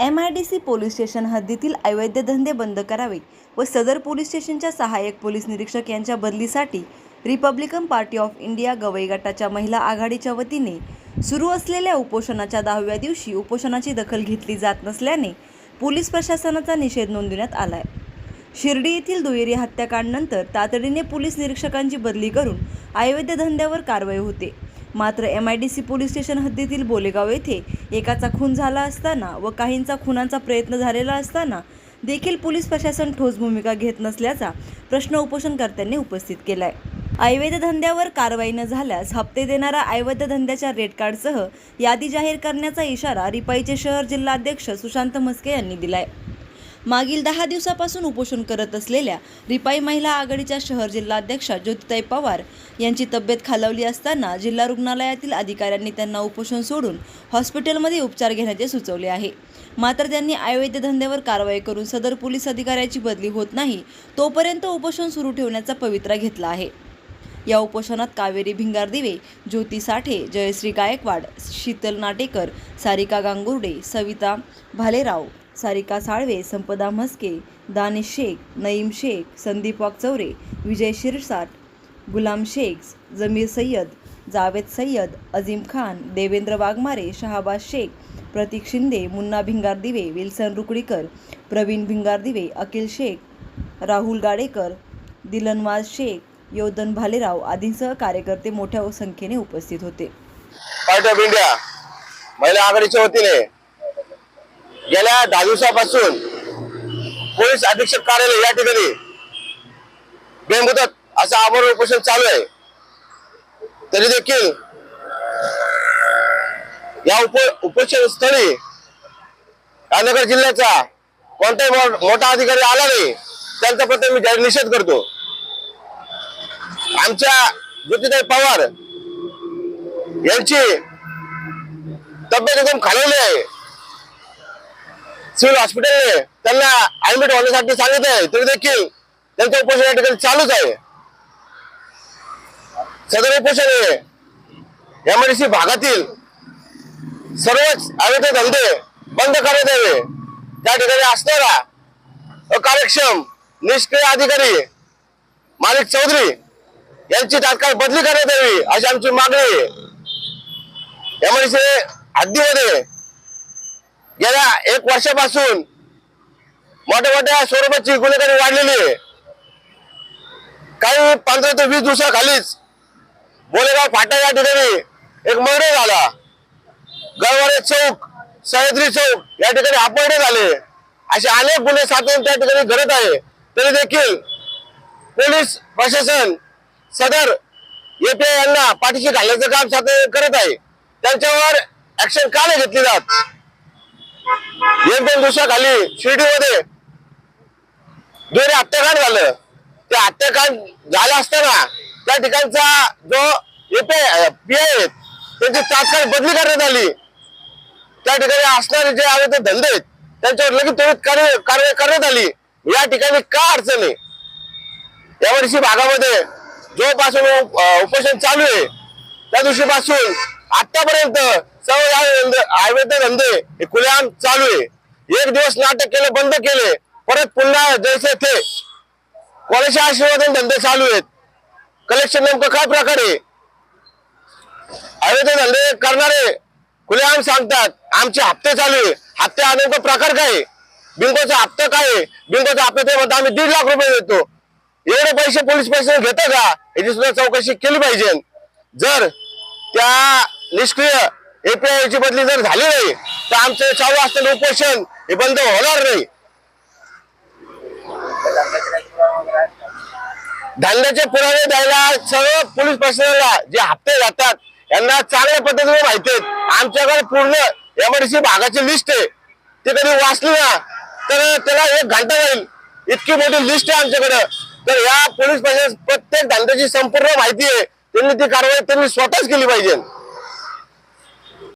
M I D C police station हद्दीतील अवैध धंदे बंद करावे व सदर पोलीस स्टेशनच्या सहाय्यक पोलीस निरीक्षक यांच्या बदलीसाठी Republican Party of India Gawai गटाच्या महिला आघाडीच्या वतीने सुरू असलेल्या उपोषणाच्या दहाव्या दिवशी उपोषणाची दखल घेतली जात नसल्याने पोलीस प्रशासनाचा निषेध नोंदवण्यात आहे शिर्डी येथील दुहेरी हत्याकांडनंतर तातडीने पोलीस निरीक्षकांची बदली करून अवैध धंद्यावर कारवाई होते. मात्र M I D C police station हद्दीतील बोलेगाव येथे एकाचा खून झाला असताना व काहींचा खुनांचा प्रयत्न झालेला असताना देखील पोलीस प्रशासन ठोस भूमिका घेत नसल्याचा प्रश्न उपोषणकर्त्यांनी उपस्थित केलाय. अवैध धंद्यावर कारवाई न झाल्यास हप्ते देणारा अवैध धंद्याच्या रेड कार्डसह यादी जाहीर करण्याचा इशारा रिपाईचे शहर जिल्हाध्यक्ष सुशांत मस्के यांनी दिलाय. मागील दहा दिवसापासून उपोषण करत असलेल्या रिपाई महिला आघाडीच्या शहर जिल्हाध्यक्षा ज्योतिताई पवार यांची तब्येत खालावली असताना जिल्हा रुग्णालयातील अधिकाऱ्यांनी त्यांना उपोषण सोडून हॉस्पिटलमध्ये उपचार घेण्याचे सुचवले आहे. मात्र त्यांनी आयुर्वेद धंद्यावर कारवाई करून सदर पोलीस अधिकाऱ्याची बदली होत नाही तोपर्यंत उपोषण सुरू ठेवण्याचा पवित्रा घेतला आहे. या उपोषणात कावेरी भिंगार दिवे ज्योती साठे जयश्री गायकवाड शीतल नाटेकर सारिका गांगुर्डे सविता भालेराव सारिका साळवे संपदा म्हस्के दानिश शेख नईम शेख संदीप वाकचौरे विजय शिरसाट गुलाम शेख जमीर सय्यद जावेद सय्यद अजीम खान देवेंद्र वाघमारे शहाबाज शेख प्रतीक शिंदे मुन्ना भिंगार दिवे विल्सन रुकडीकर प्रवीण भिंगार दिवे अखिल शेख राहुल गाडेकर दिलनवाज शेख योधन भालेराव आदींसह कार्यकर्ते मोठ्या संख्येने उपस्थित होते. ऑफ इंडिया महिला आघाडीच्या वतीने गेल्या दहा दिवसापासून पोलीस अधीक्षक कार्यालय या ठिकाणी बेमुदत असं आमरण उपोषण चालू आहे. तरी देखील या उप उपोषण स्थळी रामनगर जिल्ह्याचा कोणताही मोठा अधिकारी आला नाही त्यांचा प्रत्येक मी जाहीर निषेध करतो. आमच्या ज्योतिताई पवार यांची तब्येत एकदम खालवली आहे. सिव्हिल हॉस्पिटलने त्यांना ऍडमिट होण्यासाठी सांगितलं आहे तरी देखील त्यांचं उपोषण या ठिकाणी चालूच आहे. सदर उपोषण हे एमआयडीसी भागातील सर्वच अवैध धंदे बंद करण्यात यावे. त्या ठिकाणी असणारा अकार्यक्षम निष्क्रिय अधिकारी मालिक चौधरी यांची तात्काळ बदली करण्यात यावी अशी आमची मागणी आहे. एमआयडीसी हद्दीमध्ये गेल्या एक वर्षापासून मोठ्या मोठ्या स्वरूपाची गुन्हेगारी वाढलेली आहे. काही पंधरा ते वीस दिवसाखालीच बोलेगाव फाटा या ठिकाणी एक मर्डर झाला. गरवारे चौक सह्याद्री चौक या ठिकाणी अपहरणे झाले. असे अनेक गुन्हे सातत्याने त्या ठिकाणी घडत आहे. तरी देखील पोलीस प्रशासन सदर एपीआय यांना पाठीशी घालण्याचं काम सातत्याने करत आहे. त्यांच्यावर ऍक्शन का नाही घेतली जात? एक दोन दिवसाखाली शिर्डीमध्ये. दुहेरी हत्याकांड झालं. ते हत्याकांड झालं असताना त्या ठिकाणचा जो एपीआय पी आय त्यांची तात्काळ बदली करण्यात आली. त्या ठिकाणी असणारे जे अवैध धंदे आहेत त्यांच्यावर लगेच त्वरित कार्य कारवाई करण्यात आली. या ठिकाणी का अडचण आहे? यावर्षी भागामध्ये जोपासून उपोषण चालू आहे. त्या दिवशीपासून आतापर्यंत सर्व या धंदे हे खुलेआम चालू आहे. एक दिवस नाटक केले बंद केले. परत पुन्हा जैसे थे. कोणाच्या आशीर्वादाने धंदे चालू आहेत? कलेक्शन नेमकं काय प्रकारे अवैध धंदे करणारे खुलेआम सांगतात आमचे हप्ते चालू आहे. हप्ते हा नेमका प्रकार काय आहे? बिंगोचा हप्ता काय बिंगोचा हप्ता ते म्हणतात आम्ही दीड लाख रुपये देतो. एवढे पैसे पोलीस प्रशासन घेतं का? याची सुद्धा चौकशी केली पाहिजे. जर त्या निष्क्रिय एपीआयची बदली जर झाली नाही तर आमचे चालू असलेलं उपोषण हे बंद होणार नाही. धंद्याचे पुरावे द्यायला सर्व पोलीस प्रशासनाला जे हप्ते जातात यांना चांगल्या पद्धतीने माहिती आहेत. आमच्याकडे पूर्ण एमआयडीसी भागाची लिस्ट आहे. ते कधी वाचली ना तर त्याला एक घंटा जाईल. इतकी मोठी लिस्ट आहे आमच्याकडे. तर या पोलीस प्रशासन प्रत्येक धंद्याची संपूर्ण माहिती आहे. त्यांनी ती कारवाई त्यांनी स्वतःच केली पाहिजे.